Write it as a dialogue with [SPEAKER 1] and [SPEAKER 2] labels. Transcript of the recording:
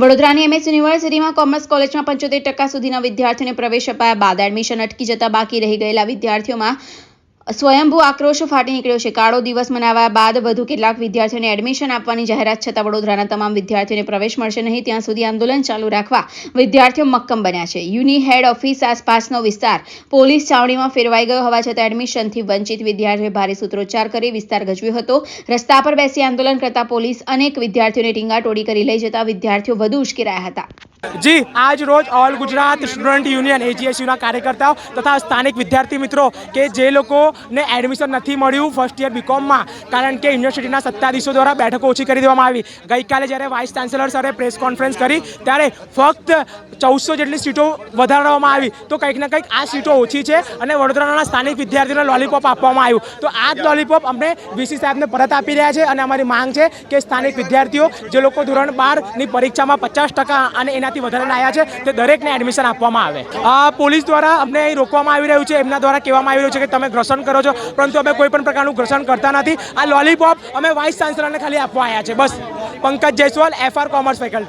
[SPEAKER 1] વડોદરાની એમએસ યુનિવર્સિટીમાં કોમર્સ કોલેજમાં પંચોતેર ટકા સુધીના વિદ્યાર્થીઓને પ્રવેશ અપાયા બાદ એડમિશન અટકી જતા બાકી રહી ગયેલા વિદ્યાર્થીઓમાં સ્વયંભૂ આક્રોશ ફાટી નીકળ્યો છે. કાળો દિવસ મનાવ્યા બાદ વધુ કેટલાક વિદ્યાર્થીઓને એડમિશન આપવાની જાહેરાત છતાં વડોદરાના તમામ વિદ્યાર્થીઓને પ્રવેશ મળશે નહીં. ત્યાં સુધી આંદોલન ચાલુ રાખવા વિદ્યાર્થીઓ મક્કમ બન્યા છે. યુની હેડ ઓફિસ આસપાસનો વિસ્તાર પોલીસ છાવણીમાં ફેરવાઈ ગયો હોવા છતાં એડમિશનથી વંચિત વિદ્યાર્થીઓએ ભારે સૂત્રોચ્ચાર કરી વિસ્તાર ગજવ્યો હતો. રસ્તા પર બેસી આંદોલન કરતા પોલીસ અનેક વિદ્યાર્થીઓને ટીંગાટોડી કરી લઈ જતા વિદ્યાર્થીઓ વધુ ઉશ્કેરાયા હતા.
[SPEAKER 2] જી, આજ રોજ ઓલ ગુજરાત સ્ટુડન્ટ યુનિયન એજીએસયુના કાર્યકર્તાઓ તથા સ્થાનિક વિદ્યાર્થી મિત્રો કે જે લોકોને એડમિશન નથી મળ્યું ફર્સ્ટ યર બીકોમમાં કારણ કે યુનિવર્સિટીના સત્તાધીશો દ્વારા બેઠકો ઓછી કરી દેવામાં આવી. ગઈકાલે જ્યારે વાઇસ ચાન્સેલર સરે પ્રેસ કોન્ફરન્સ કરી, ત્યારે ફક્ત ચૌદસો જેટલી સીટો વધારવામાં આવી. તો કંઈક ને કંઈક આ સીટો ઓછી છે અને વડોદરાના સ્થાનિક વિદ્યાર્થીઓને લોલીપોપ આપવામાં આવ્યું. તો આ જ લોલીપોપ અમને વીસી સાહેબને પરત આપી રહ્યા છે અને અમારી માંગ છે કે સ્થાનિક વિદ્યાર્થીઓ, જે લોકો ધોરણ બારની પરીક્ષામાં પચાસ ટકા અને એનાથી વધારે લાયા છે તે દરેકને એડમિશન આપવામાં આવે. આ પોલીસ દ્વારા અમને અહીં રોકવામાં આવી રહ્યું છે, એમના દ્વારા કહેવામાં આવી રહ્યું છે કે તમે ગ્રસન કરો છો, પરંતુ અમે કોઈ પણ પ્રકારનું ગ્રસન કરતા નથી. આ લોલીપોપ અમે વાઇસ ચાન્સલરને ખાલી આપવા આવ્યા છે. બસ. Pankaj Jaiswal FR commerce faculty